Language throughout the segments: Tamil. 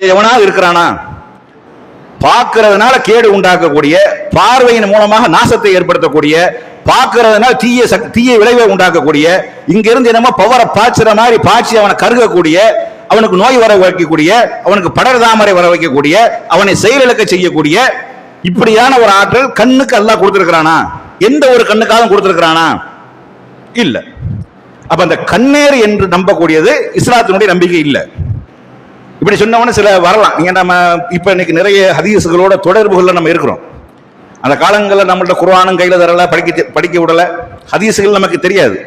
எவனாவது இருக்கிறானா? பார்க்கறதுனால கேடு உண்டாக்கக்கூடிய பார்வையின் மூலமாக நாசத்தை ஏற்படுத்தக்கூடிய பார்க்கறதுனால தீய தீய விளைவை உண்டாக்கக்கூடிய இங்கிருந்து என்னமோ பவரை பாய்ச்சுற மாதிரி பாய்ச்சி அவனை கருகக்கூடிய அவனுக்கு நோய் வர வைக்கக்கூடிய அவனுக்கு படர் தாமரை வர வைக்கக்கூடிய அவனை செயலிழக்க செய்யக்கூடிய இப்படியான ஒரு ஆற்றல் கண்ணுக்கு அல்லாஹ் கொடுத்திருக்கிறானா? எந்த ஒரு கண்ணுக்காகவும் கொடுத்திருக்கிறானா? இல்ல. அப்ப அந்த கண்ணேறு என்று நம்பக்கூடியது இஸ்லாத்தினுடைய நம்பிக்கை இல்லை. இப்படி சொன்னவன சில வரலாம். நீங்க நம்ம இப்ப இன்னைக்கு நிறைய ஹதீஸுகளோட தொடர்புகள்ல நம்ம இருக்கிறோம். அந்த காலங்களில் நம்மள்ட்ட குரானும் கையில தரல படிக்க படிக்க விடல. ஹதீஸுகள் நமக்கு தெரியாது.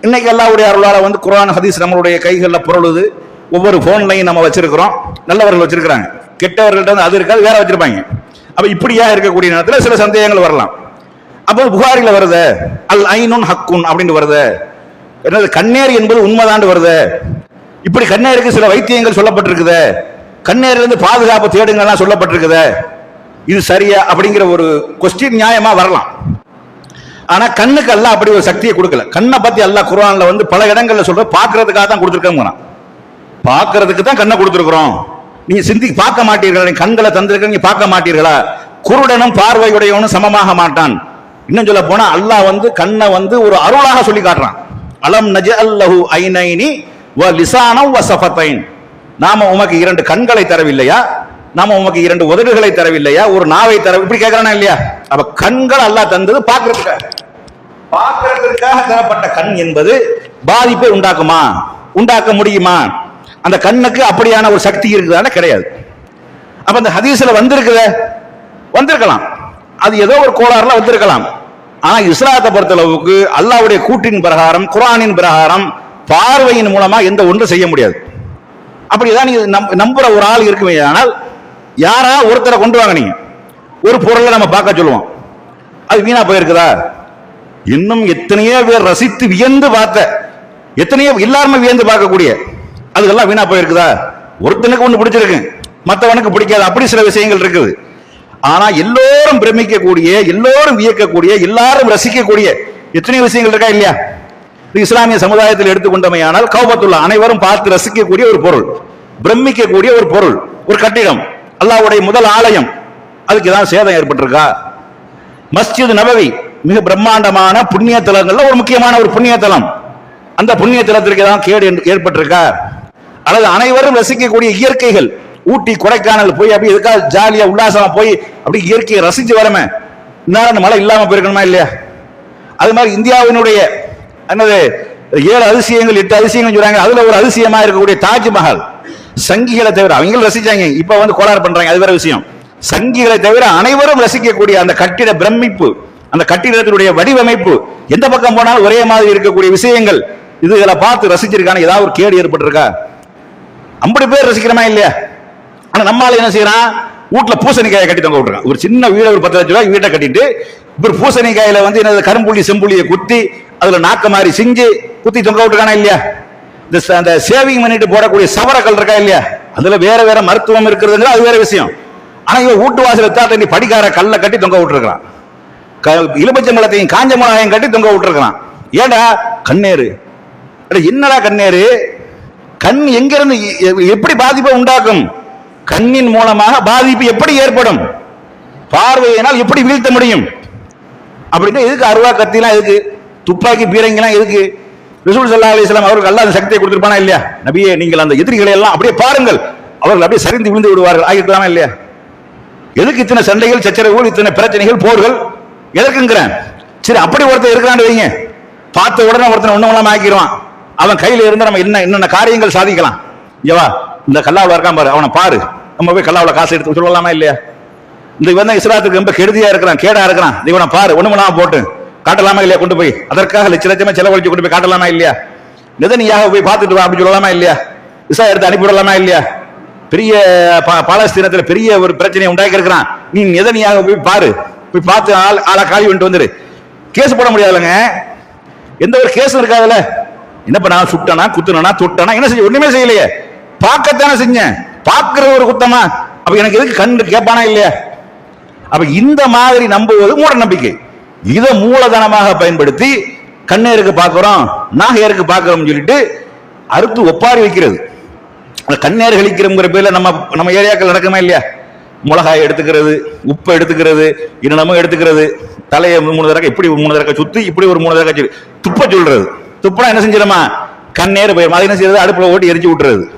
இன்னைக்கு எல்லாருடைய அருளால வந்து குரான் ஹதீஸ் நம்மளுடைய கைகளில் புரளுது. ஒவ்வொரு ஃபோன்லையும் நம்ம வச்சிருக்கிறோம். நல்லவர்கள் வச்சிருக்கிறாங்க. கெட்டவர்கள்ட்ட வந்து அது இருக்காது வேற வச்சிருப்பாங்க. அப்ப இப்படியா இருக்கக்கூடிய நேரத்தில் சில சந்தேகங்கள் வரலாம். அப்போ புகாரில வருது அல் ஐனுன் ஹக்குன் அப்படின்னு வருது. என்னது கண்ணேர் என்பது உண்மைதாண்டு வருது. இப்படி கண்ணேருக்கு சில வைத்தியங்கள் சொல்லப்பட்டிருக்குது. கண்ணேரிலிருந்து பாதுகாப்பு தேடுங்கள்லாம் சொல்லப்பட்டிருக்குது. இது சரியா அப்படிங்கிற ஒரு கொஸ்டின் நியாயமா வரலாம். ஆனா கண்ணுக்கு எல்லாம் அப்படி ஒரு சக்தியை கொடுக்கல. கண்ணை பத்தி அல்லாஹ் குரான்ல வந்து பல இடங்கள்ல சொல்ற பாக்குறதுக்காக தான் கொடுத்துருக்கோம் பாக்குறதுக்கு தான் கண்ணை கொடுத்துருக்குறோம். நீங்க சிந்தி பார்க்க மாட்டீர்களா? கண்களை தந்திருக்கிறீங்க பார்க்க மாட்டீர்களா? குருடனும் பார்வையுடையவனும் சமமாக மாட்டான். இன்னும் சொல்ல போனா அல்லாஹ் வந்து கண்ணை வந்து ஒரு அருளாக சொல்லி காட்டுறான். அலம் நஜ அல்லஹு ஐநைனி வ லிசானம் வ சஃபத்தைன். நாம உமக்கு இரண்டு கண்களை தரவில்லையா? நாம உமக்கு இரண்டு உதடுகளை தரவில்லையா? ஒரு நாவை தர இப்படி கேட்கறானா இல்லையா? அப்ப கண்கள் அல்லாஹ் தந்தது பார்க்கறதுக்காக பார்க்கறதுக்காக தரப்பட்ட கண் என்பது பாதிப்பை உண்டாக்குமா? உண்டாக்க முடியுமா? அந்த கண்ணுக்கு அப்படியான ஒரு சக்தி இருக்குதான கிடையாது. அப்ப அந்த ஹதீஸ்ல வந்திருக்குத? வந்திருக்கலாம். அது ஏதோ ஒரு கோளாறுல வந்திருக்கலாம். ஆனா இஸ்லாத்தை பொறுத்தளவுக்கு அல்லாஹ்வுடைய கூட்டின் பிரகாரம் குரானின் பிரகாரம் பார்வையின் மூலமா எந்த ஒன்றும் செய்ய முடியாது. அப்படிதான் நீங்க நம்புற ஒரு ஆள் இருக்குமே ஆனால் யாரா ஒருத்தரை கொண்டு வாங்க நீங்க? ஒரு பொருளை நம்ம பார்க்க சொல்லுவோம். அது வீணா போயிருக்குதா? இன்னும் எத்தனையோ பேர் ரசித்து வியந்து பார்த்த எத்தனையோ எல்லாருமே வியந்து பார்க்கக்கூடிய அதுக்கெல்லாம் வீணா போயிருக்குதா? ஒருத்தனுக்கு ஒண்ணு பிடிச்சிருக்கு மற்றவனுக்கு பிடிக்காது. அப்படி சில விஷயங்கள் இருக்குது. ஆனா எல்லோரும் பிரமிக்கக்கூடிய எல்லோரும் வியக்கக்கூடிய எல்லாரும் ரசிக்கக்கூடிய எத்தனையோ விஷயங்கள் இருக்கா இல்லையா? இஸ்லாமிய சமுதாயத்தில் எடுத்துக்கொண்டமையானால் கௌபத்துல்லா அனைவரும் பார்த்து ரசிக்கக்கூடிய ஒரு பொருள் பிரமிக்கக்கூடிய ஒரு பொருள் ஒரு கட்டிடம் அல்லாவுடைய முதல் ஆலயம். அதுக்கு ஏதாவது சேதம் ஏற்பட்டிருக்கா? மஸ்ஜித் நபவி மிக பிரம்மாண்டமான புண்ணிய தலங்கள்ல ஒரு முக்கியமான ஒரு புண்ணிய தலம் அந்த புண்ணிய தலத்திற்கு ஏதாவது கேடு ஏற்பட்டிருக்கா? அல்லது அனைவரும் ரசிக்கக்கூடிய இயற்கைகள் ஊட்டி கொடைக்கானல் போய் அப்படி எதுக்காக ஜாலியா உல்லாசமா போய் அப்படி இயற்கையை ரசிச்சு வரமே. இந்நேரம் அந்த மழை இல்லாம போயிருக்கணுமா இல்லையா? அது மாதிரி இந்தியாவினுடைய என்னது? ஏழு அதிசயங்கள் எட்டு அதிசயங்கள் சொல்றாங்க. அதுல ஒரு அதிசயமா இருக்கக்கூடிய தாஜ்மஹால். சங்கிகளை தவிர அவங்களும் ரசிச்சாங்க. இப்ப வந்து கோளாறு பண்றாங்க. அது வேற விஷயம். சங்கிகளை தவிர அனைவரும் ரசிக்கக்கூடிய அந்த கட்டிட பிரமிப்பு அந்த கட்டிடத்தினுடைய வடிவமைப்பு எந்த பக்கம் போனாலும் ஒரே மாதிரி இருக்கக்கூடிய விஷயங்கள் இதுகளை பார்த்து ரசிச்சிருக்கான ஏதாவது ஒரு கேடு ஏற்பட்டிருக்கா? ஐம்பது பேர் ரசிக்கிறோமா இல்லையா? ஆனா நம்மளால என்ன செய்யறான்? வீட்டுல பூசணிக்காயை கட்டி தொங்க விட்டுருக்கான். ஒரு சின்ன வீடு ஒரு பத்து லட்ச ரூபாய் வீட்டை கட்டிட்டு இப்ப பூசணிக்காயில வந்து என்னது கரும்புள்ளி செம்புள்ளியை குத்தி அதுல நாக்க மாதிரி செஞ்சு குத்தி தொங்க விட்டுருக்கானா இல்லையா? இந்த அந்த சேவிங் பண்ணிட்டு போடக்கூடிய சவரக்கல் இருக்கா இல்லையா? அதுல வேற வேற மருத்துவம் இருக்கிறதுங்கிற அது வேற விஷயம். ஆனா இவன் வீட்டு வாசல தாத்தா படிக்கார கல்லை கட்டி தொங்க விட்டுருக்கான் மலத்தையும் காஞ்ச மிளகாயும் கட்டி தொங்க விட்டுருக்கான் ஏடா கண்ணேரு என்னடா கண்ணேரு கண் எங்கிருந்து எப்படி பாதிப்பை உண்டாக்கும்? கண்ணின் மூலமாக பாதிப்பு எப்படி ஏற்படும்? பார்வையினால் எப்படி வீழ்த்த முடியும்? அப்படின்னா எதுக்கு அருவா கத்திலாம் எதுக்கு துப்பாக்கி பீரங்கிலாம் எதுக்கு? ரசூல் சல்லா அலிஸ்லாம் அவருக்கு அல்லாத அந்த சக்தியை கொடுத்துருப்பானா இல்லையா? நபியே நீங்கள் அந்த எதிரிகளை எல்லாம் அப்படியே பாருங்கள். அவர்கள் அப்படியே சரிந்து விழுந்து விடுவார்கள். ஆகிருக்கலாமா இல்லையா? எதுக்கு இத்தனை சண்டைகள் சச்சரவுகள் இத்தனை பிரச்சனைகள் போர்கள்? எதற்குங்கிறேன். சரி அப்படி ஒருத்தர் இருக்கிறான்னு வைங்க. பார்த்த உடனே ஒருத்தனை ஒன்றும் ஆக்கிடுவான். அவன் கையில் இருந்து நம்ம என்ன என்னென்ன காரியங்கள் சாதிக்கலாம். ஏவா இந்த கல்லாவில் இருக்கான் பாரு. அவனை பாரு. நம்ம போய் கல்லாவில் காசு எடுத்து சொல்லலாமா இல்லையா? இந்த இவன் தான் இஸ்லாத்துக்கு ரொம்ப கெடுதியா இருக்கிறான் கேடா இருக்கிறான். இவனை பாரு. ஒண்ணுமலாம் போட்டு. காட்டலாமா இல்லையா? கொண்டு போய். அதற்காக லட்ச லட்சமா செலவழிச்சு கொண்டு போய் காட்டலாமா இல்லையா? நிதனியாக போய் பார்த்துட்டு வா அப்படி சொல்லலாமா இல்லையா? விசா எடுத்து அனுப்பிவிடலாமா இல்லையா? பெரிய பா- பாலஸ்தீனத்துல பெரிய ஒரு பிரச்சனையை உண்டாக்கி இருக்கிறான் நீ நிதனியாக போய் பாரு. போய் பார்த்து ஆள் ஆளா காலி வந்துட்டு வந்துரு. கேஸ் போட முடியாதுலங்க எந்த ஒரு கேஸும் இருக்காதுல்ல. என்ன பண்ணா சுட்டனா குத்துனா தொட்டனா என்ன செய்ய ஒண்ணுமே செய்யலையே. பார்க்கத்தானே செஞ்சேன். பார்க்கிற ஒரு குத்தமா. அப்ப எனக்கு எதுக்கு கண்டு கேட்பானா இல்லையா? அப்ப இந்த மாதிரி நம்புவது மூட நம்பிக்கை. இதை மூலதனமாக பயன்படுத்தி கண்ணேருக்கு பார்க்குறோம் நாகையருக்கு பார்க்குறோம்னு சொல்லிட்டு அறுத்து ஒப்பாரி வைக்கிறது. அந்த கண்ணேர் கழிக்கிறோங்கிற பேரில் நம்ம நம்ம ஏரியாக்கள் நடக்குமா இல்லையா? மிளகாய் எடுத்துக்கிறது உப்பை எடுத்துக்கிறது இன்னமும் எடுத்துக்கிறது. தலையை மூணு தடவை இப்படி மூணு தடவை சுற்றி இப்படி ஒரு மூணு தடவை சொல்லி துப்ப சொல்றது. துப்புனா என்ன செஞ்சிடமா கண்ணேர் போயிடும். அது என்ன செய்யறது? அடுப்பில் ஓட்டி எரிச்சு விட்டுறது.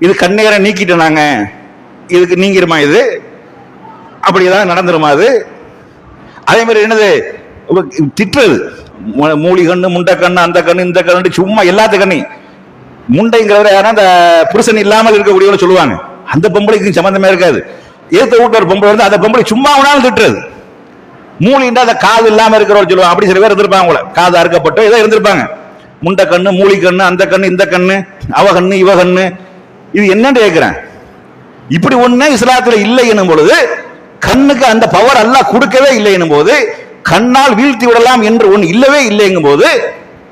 இது கண்ணேரை நீக்கிட்டோம் நாங்கள் இதுக்கு நீங்கிருமா இது? அப்படி அப்படிதான் நடந்துருமா அது? அதே மாதிரி என்னது? திட்டுறது. மூலி கண்ணு முண்டை கண்ணு அந்த கண்ணு இந்த கண்ணு சும்மா எல்லாத்து கண்ணு முண்டைங்கிறவரை யாருன்னா அந்த புருஷன் இல்லாமல் இருக்கக்கூடியவங்க சொல்லுவாங்க. அந்த பொம்பளைக்கு சம்மந்தமே இருக்காது. ஏத்த வீட்டுல ஒரு பொம்பளை வந்து அந்த பொம்பளை சும்மா உணாலும் திட்டுறது. மூலின்றா அந்த காது இல்லாமல் இருக்கிறவர் சொல்லுவாங்க. அப்படி சில பேர் இருந்திருப்பாங்க அவங்கள காது அறுக்கப்பட்டோ ஏதோ இருந்திருப்பாங்க. முண்டை கண்ணு மூலி கண்ணு அந்த கண்ணு இந்த கண்ணு அவ கண்ணு இவ கண்ணு இது என்னன்னு கேட்கிறேன் இப்படி ஒன்று இஸ்லாத்துல இல்லை என்னும் பொழுது கண்ணுக்கு அந்த பவர் அல்லாஹ் கொடுக்கவே இல்லை போது கண்ணால் வீழ்த்தி விடலாம் என்று ஒன்று இல்லவே இல்லைங்கும் போது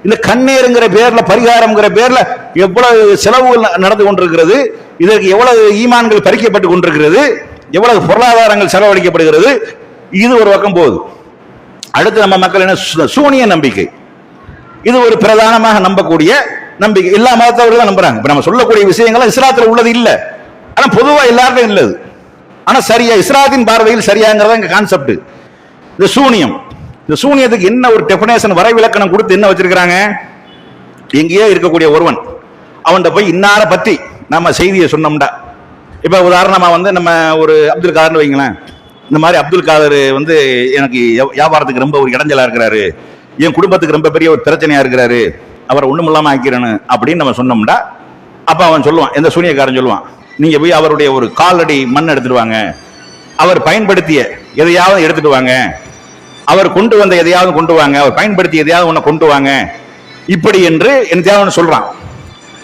இந்த கண்ணீருங்கிற பேர்ல பரிகாரம்ங்கிற பேர்ல எவ்வளவு செலவுகள் நடந்து கொண்டிருக்கிறது இதற்கு எவ்வளவு ஈமான்கள் பறிக்கப்பட்டு கொண்டிருக்கிறது எவ்வளவு பொருளாதாரங்கள் செலவழிக்கப்படுகிறது இது ஒரு பக்கம் போகுது. அடுத்து நம்ம மக்கள் என்ன சூனிய நம்பிக்கை. இது ஒரு பிரதானமாக நம்பக்கூடிய நம்பிக்கை. எல்லா மதத்தவர்களும் தான் நம்புறாங்க. இப்ப நம்ம சொல்லக்கூடிய விஷயங்கள் இஸ்லாத்துல உள்ளது இல்லை. ஆனா பொதுவா எல்லாருக்கும் இல்லது. ஆனா சரியா இஸ்ராத்தின் பார்வையில் சரியாங்கிறத கான்செப்ட் இந்த சூனியம். இந்த சூனியத்துக்கு என்ன ஒரு டெபினேஷன் வரைவிலக்கணம் கொடுத்து என்ன வச்சிருக்கிறாங்க? எங்கேயோ இருக்கக்கூடிய ஒருவன். அவன்கிட்ட போய் இன்னார பத்தி நம்ம செய்தியை சொன்னோம்டா. இப்போ உதாரணமாக வந்து நம்ம ஒரு அப்துல் காதர்னு வைங்களேன். இந்த மாதிரி அப்துல் காதர் வந்து எனக்கு வியாபாரத்துக்கு ரொம்ப ஒரு இடைஞ்சலாக இருக்கிறாரு. என் குடும்பத்துக்கு ரொம்ப பெரிய ஒரு பிரச்சனையாக இருக்கிறாரு. அவரை ஒன்றும் இல்லாமல் ஆக்கிறேன்னு அப்படின்னு நம்ம சொன்னோம்டா. அப்போ அவன் சொல்லுவான் எந்த சூனியக்காரன் சொல்லுவான் நீங்க போய் அவருடைய ஒரு காலடி மண் எடுத்துட்டு வாங்க அவர் பயன்படுத்திய எதையாவது எடுத்துட்டு வாங்க அவர் கொண்டு வந்த எதையாவது கொண்டு வாங்க. அவர் பயன்படுத்திய எதையாவது ஒன்று கொண்டு வாங்க. இப்படி என்று என்ன சொல்றான்.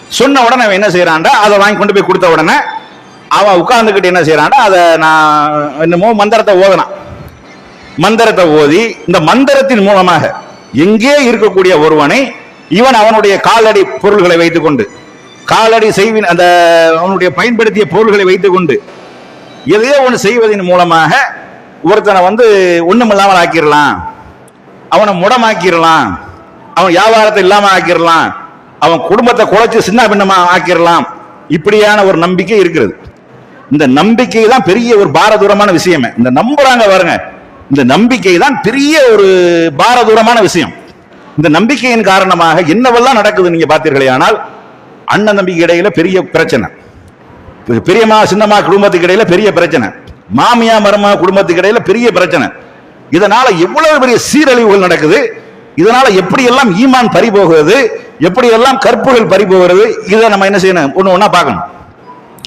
சொன்ன உடனே அவன் என்ன செய்யறான்டா அதை வாங்கி கொண்டு போய் கொடுத்த உடனே அவன் உட்கார்ந்துக்கிட்டு என்ன செய்யறான்டா அதை நான் என்னமோ மந்திரத்தை ஓதனான். மந்திரத்தை ஓதி இந்த மந்திரத்தின் மூலமாக எங்கே இருக்கக்கூடிய ஒருவனை இவன் அவனுடைய காலடி பொருள்களை வைத்துக்கொண்டு காலடி செய்வின் அந்த அவனுடைய பயன்படுத்திய பொருள்களை வைத்துக்கொண்டு எதையோ ஒன்று செய்வதன் மூலமாக ஒருத்தனை வந்து ஒன்றுமில்லாமல் ஆக்கிடலாம் அவனை முடமாக்கிடலாம் அவன் வியாபாரத்தை இல்லாமல் ஆக்கிடலாம் அவன் குடும்பத்தை குழைச்சி சின்ன பின்னமாக ஆக்கிடலாம் இப்படியான ஒரு நம்பிக்கை இருக்கிறது. இந்த நம்பிக்கை தான் பெரிய ஒரு பாரதூரமான விஷயமே. இந்த நம்புறாங்க பாருங்க. இந்த நம்பிக்கை தான் பெரிய ஒரு பாரதூரமான விஷயம். இந்த நம்பிக்கையின் காரணமாக என்னவெல்லாம் நடக்குது நீங்க பார்த்தீர்களே ஆனால் அண்ணன் நம்பிக்கை இடையில பெரிய பிரச்சனை. பெரியம்மா சின்னம்மா குடும்பத்துக்கு இடையில பெரிய பிரச்சனை. மாமியா மருமா குடும்பத்துக்கு இடையில பெரிய பிரச்சனை. இதனால எவ்வளவு பெரிய சீரழிவுகள் நடக்குது? இதனால எப்படி எல்லாம் ஈமான் பறி போகிறது எப்படி எல்லாம் கற்புகள் பறி போகிறது இதை நம்ம என்ன செய்யணும்? ஒன்று ஒன்றா பார்க்கணும்.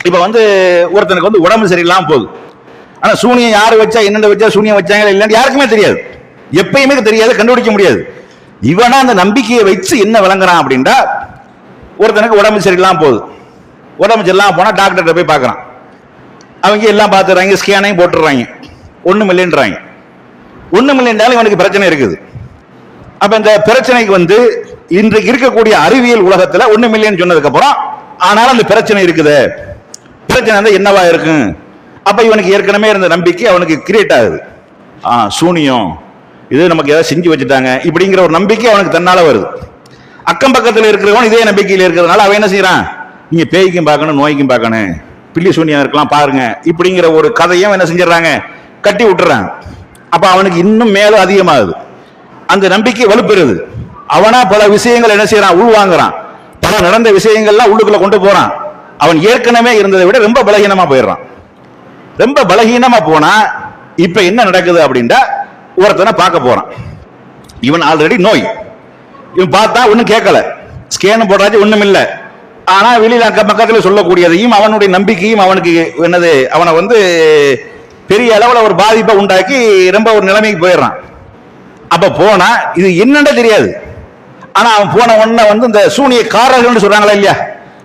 இப்ப வந்து ஒருத்தனுக்கு வந்து உடம்பு சரியில்லாம போகுது. ஆனா சூனியம் யாரு வச்சா என்னென்ன வச்சா சூனியம் வச்சாங்க இல்லைன்னு யாருக்குமே தெரியாது. எப்பயுமே தெரியாது கண்டுபிடிக்க முடியாது. இவனா அந்த நம்பிக்கையை வச்சு என்ன விளங்குறான் அப்படின்னா ஒருத்தனுக்கு உடம்பு சரியில்லாமல் போகுது. உடம்பு சரியில்லாமல் போனால் டாக்டர்கிட்ட போய் பார்க்குறான். அவங்க எல்லாம் பார்த்துறாங்க ஸ்கேனையும் போட்டுடுறாங்க. ஒன்றும் இல்லைன்றாங்க. ஒன்றும் இல்லைன்றாலும் இவனுக்கு பிரச்சனை இருக்குது. அப்போ இந்த பிரச்சனைக்கு வந்து இன்றைக்கு இருக்கக்கூடிய அறிவியல் உலகத்தில் ஒன்றும் இல்லைன்னு சொன்னதுக்கப்புறம் ஆனாலும் அந்த பிரச்சனை இருக்குது. பிரச்சனை வந்து என்னவா இருக்கும்? அப்போ இவனுக்கு ஏற்கனவே இருந்த நம்பிக்கை அவனுக்கு கிரியேட் ஆகுது. ஆ சூனியம். இது நமக்கு ஏதாவது செஞ்சு வச்சுட்டாங்க. இப்படிங்கிற ஒரு நம்பிக்கை அவனுக்கு தன்னால் வருது. அக்கம் பக்கத்தில் இருக்கிறவன் இதே நம்பிக்கையில் இருக்கிறதுனால அவன் என்ன செய்யறான்? நீங்க பேய்க்கும் பார்க்கணும் நோய்க்கும் பார்க்கணும். பில்லி சூனியம் இருக்கலாம் பாருங்க. இப்படிங்கிற ஒரு கதையும் என்ன செஞ்சிடறாங்க? கட்டி விட்டுறான். அப்ப அவனுக்கு இன்னும் மேலும் அதிகமாகுது. அந்த நம்பிக்கை வலுப்பெறுது. அவனா பல விஷயங்கள் என்ன செய்யறான்? உள்வாங்குறான். பல நடந்த விஷயங்கள்லாம் உள்ளுக்குள்ள கொண்டு போறான். அவன் ஏற்கனவே இருந்ததை விட ரொம்ப பலகீனமா போயிடுறான். ரொம்ப பலகீனமா போனா இப்ப என்ன நடக்குது அப்படின்ட்டா ஒருத்தனை பார்க்க போறான். இவன் ஆல்ரெடி நோய். இவன் பார்த்தா ஒன்றும் கேட்கல. ஸ்கேன் போடுறாச்சு ஒன்றும் இல்லை. ஆனால் வெளியில் அக்க பக்கத்தில் சொல்லக்கூடியதையும் அவனுடைய நம்பிக்கையும் அவனுக்கு என்னது அவனை வந்து பெரிய அளவில் ஒரு பாதிப்பை உண்டாக்கி ரொம்ப ஒரு நிலைமைக்கு போயிடுறான். அப்போ போனா இது என்னென்ன தெரியாது. ஆனால் அவன் போன உடனே வந்து இந்த சூனிய சொல்கிறாங்களா இல்லையா?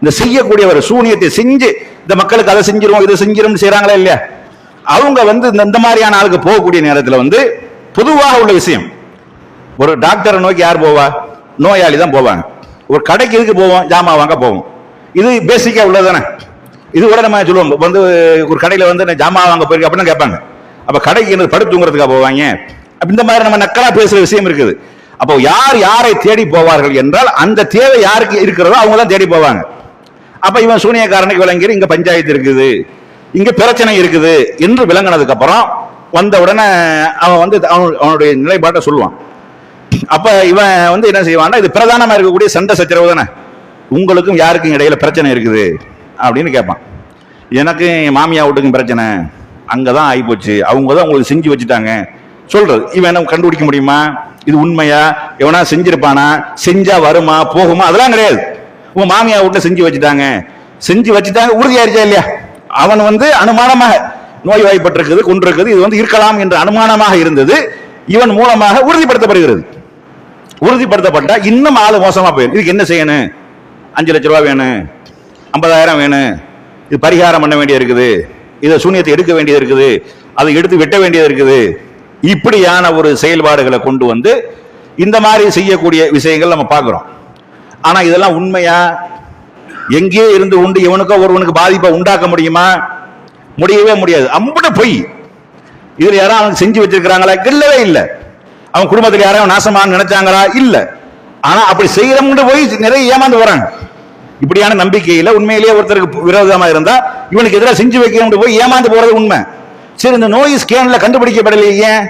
இந்த செய்யக்கூடியவர் சூனியத்தை செஞ்சு இந்த மக்களுக்கு அதை செஞ்சிரும் இதை செஞ்சிரும் செய்கிறாங்களா இல்லையா? அவங்க வந்து இந்த இந்த மாதிரியான ஆளுக்கு போகக்கூடிய நேரத்தில் வந்து பொதுவாக உள்ள விஷயம் ஒரு டாக்டரை நோக்கி யார் போவா? நோயாளி தான் போவாங்க. ஒரு கடைக்கு இதுக்கு போவோம்? ஜாமான் வாங்க போவோம். இது பேசிக்காக உள்ளது தானே இது கூட நம்ம சொல்லுவோம். வந்து ஒரு கடையில் வந்து நான் ஜாமான் வாங்க போயிருக்கேன் அப்படின்னு கேட்பாங்க. அப்போ கடைக்கு என்ன படுத்து தூங்குறதுக்காக போவாங்க? இந்த மாதிரி நம்ம நக்கலா பேசுகிற விஷயம் இருக்குது. அப்போ யார் யாரை தேடி போவார்கள் என்றால் அந்த தேவை யாருக்கு இருக்கிறதோ அவங்க தான் தேடி போவாங்க. அப்போ இவன் சூனியக்காரனுக்கு விளங்கி இங்கே பஞ்சாயத்து இருக்குது. இங்கே பிரச்சனை இருக்குது என்று விளங்கினதுக்கப்புறம் வந்த உடனே அவன் வந்து அவனுடைய நிலைப்பாட்டை சொல்லுவான். அப்ப இவன் வந்து என்ன செய்வான்னா இது பிரதானமா இருக்கக்கூடிய சண்டை சச்சரவு தானே? உங்களுக்கும் யாருக்கும் இடையில பிரச்சனை இருக்குது அப்படின்னு கேட்பான். எனக்கு என் மாமியா வீட்டுக்கும் பிரச்சனை. அங்கதான் ஆகிப்போச்சு அவங்க தான் உங்களுக்கு செஞ்சு வச்சுட்டாங்க. சொல்றது. இவன் என்ன கண்டுபிடிக்க முடியுமா? இது உண்மையா? எவனா செஞ்சிருப்பானா? செஞ்சா வருமா? போகுமா? அதெல்லாம் கிடையாது. உங்க மாமியா வீட்டுல செஞ்சு வச்சுட்டாங்க. செஞ்சு வச்சுட்டாங்க உறுதியாயிருச்சா இல்லையா? அவன் வந்து அனுமானமாக நோய் வாய்ப்பட்டிருக்குது கொண்டிருக்குது. இது வந்து இருக்கலாம் என்ற அனுமானமாக இருந்தது. இவன் மூலமாக உறுதிப்படுத்தப்படுகிறது. உறுதிப்படுத்தப்பட்டா இன்னும் ஆளு மோசமா போயிடும் இதுக்கு என்ன செய்யணும்? அஞ்சு லட்ச ரூபா வேணும். ஐம்பதாயிரம் வேணும். இது பரிகாரம் பண்ண வேண்டியது இருக்குது. இதை சூன்யத்தை எடுக்க வேண்டியது இருக்குது. அதை எடுத்து வெட்ட வேண்டியது இருக்குது. இப்படியான ஒரு செயல்பாடுகளை கொண்டு வந்து இந்த மாதிரி செய்யக்கூடிய விஷயங்கள் நம்ம பார்க்குறோம். ஆனால் இதெல்லாம் உண்மையா? எங்கேயோ இருந்து உண்டு? இவனுக்கோ ஒருவனுக்கு பாதிப்பை உண்டாக்க முடியுமா? முடியவே முடியாது. அம்புட பொய். இதில் யாரும் அவனுக்கு செஞ்சு வச்சிருக்கிறாங்களா? இல்லவே இல்லை. அவன் குடும்பத்தில் யாரையும் நாசமான்னு நினைச்சாங்களா? இல்ல. ஆனா அப்படி செய்யறவங்க போய் நிறைய ஏமாந்து வராங்க இப்படியான நம்பிக்கையில உண்மையிலேயே ஒருத்தருக்கு விரோதமா இருந்தா இவனுக்கு எதிராக செஞ்சு வைக்க போய் ஏமாந்து போறது உண்மை. சரி இந்த நோய் ஸ்கேன்ல கண்டுபிடிக்கப்படலையே ஏன்?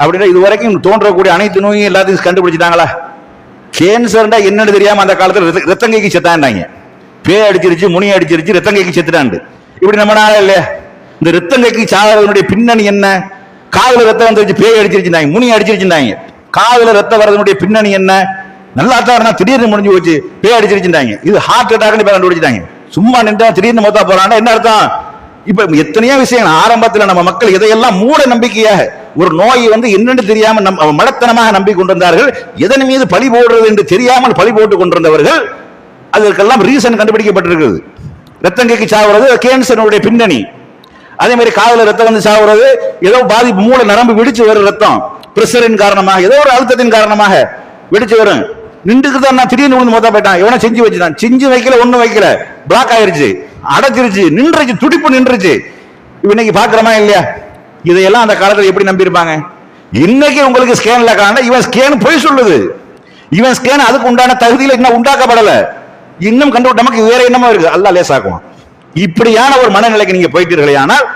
அப்படின்னா இது வரைக்கும் தோன்றக்கூடிய அனைத்து நோயும் எல்லாத்தையும் கண்டுபிடிச்சிட்டாங்களா? கேன்சர்ண்டா என்னன்னு தெரியாம அந்த காலத்துல ரத்தங்கைக்கு செத்தாண்டாங்க. பே அடிச்சிருச்சு முனி அடிச்சிருச்சு ரத்தங்கைக்கு செத்துட்டாண்டு. இப்படி நம்ம நாள இல்லையா? இந்த ரத்தங்கைக்கு சாகிறதுனுடைய பின்னணி என்ன? காதல ரத்தம் வந்துருச்சு பேய் அடிச்சிருச்சுனாங்க முனி அடிச்சிருச்சுனாங்க காதல ரத்தம் வரதுனுடைய பின்னணி என்ன? நல்லா தான் இருந்தா திடீர்னு முடிஞ்சு போச்சு பேய் அடிச்சிருச்சுட்டாங்க இது ஹார்ட் அட்டாக்னு பேர் கண்டுபிடிச்சிட்டாங்க. சும்மா நின்றா திடீர்னு மொத்தா போறான்னா என்ன அர்த்தம்? இப்ப எத்தனையோ விஷயம் ஆரம்பத்தில் நம்ம மக்கள் இதையெல்லாம் மூட நம்பிக்கையாக ஒரு நோய் வந்து என்னென்று தெரியாமல் நம் மடத்தனமாக நம்பி கொண்டிருந்தார்கள் எதன் மீது பழி போடுறது என்று தெரியாமல் பழி போட்டு கொண்டிருந்தவர்கள் அதற்கெல்லாம் ரீசன் கண்டுபிடிக்கப்பட்டிருக்கிறது. ரத்தங்கைக்கு சாவுறது கேன்சருடைய பின்னணி. அதே மாதிரி காதல ரத்தம் வந்து சாகுறது ஏதோ பாதிப்பு மூளை நரம்பு வெடிச்சு வரும் ரத்தம். பிரஷரின் காரணமாக ஏதோ ஒரு அழுத்தத்தின் காரணமாக வெடிச்சு வரும். நின்றுக்கு தான் நான் திடீர்னு விழுந்து மொத்தம் போயிட்டான். எவனை செஞ்சு வச்சுட்டான். செஞ்சு வைக்கல ஒன்றும் வைக்கல. பிளாக் ஆயிருச்சு. அடைச்சிருச்சு. நின்றுச்சு. துடிப்பு நின்றுச்சு. இன்னைக்கு பாக்குறமா இல்லையா? இதையெல்லாம் அந்த காலத்தில் எப்படி நம்பியிருப்பாங்க? இன்னைக்கு உங்களுக்கு ஸ்கேன்ல காண இவன் ஸ்கேன் பொய் சொல்லுது. இவன் ஸ்கேன் அதுக்கு உண்டான தகுதியில் இன்னும் உண்டாக்கப்படல. இன்னும் கண்டு நமக்கு வேற என்னமா இருக்கு. அல்லாஹ் லேசாக்குவான். இப்படியான ஒரு மனநிலைக்கு நீங்க போயிட்டீர்களே ஆனால்